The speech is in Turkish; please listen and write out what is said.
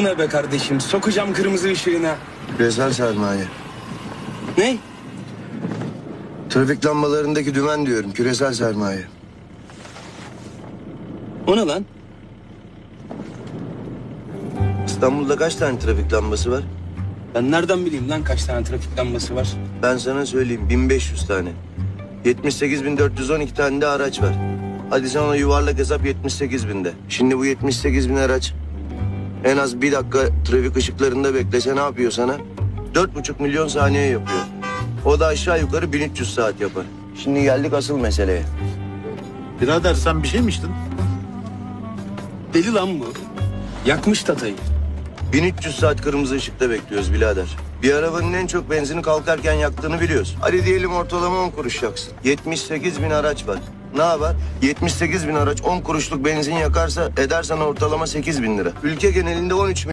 Ne be kardeşim? Sokacağım kırmızı ışığına. Küresel sermaye. Ne? Trafik lambalarındaki dümen diyorum. Küresel sermaye. O ne lan? İstanbul'da kaç tane trafik lambası var? Ben nereden bileyim lan kaç tane trafik lambası var? Ben sana söyleyeyim 1500 tane. 78.412 tane de araç var. Hadi sen ona yuvarlak hesap 78 binde. Şimdi bu 78 bin araç en az bir dakika trafik ışıklarında beklese ne yapıyor sana? 4,5 milyon saniye yapıyor. O da aşağı yukarı 1300 saat yapar. Şimdi geldik asıl meseleye. Birader sen bir şey mi içtin? Deli lan bu. Yakmış tatayı. 1300 saat kırmızı ışıkta bekliyoruz birader. Bir arabanın en çok benzini kalkarken yaktığını biliyoruz. Hadi diyelim ortalama 10 kuruş yaksın. 78 bin araç var. Ne yapar? 78 bin araç 10 kuruşluk benzin yakarsa edersen ortalama 8 bin lira. Ülke genelinde 13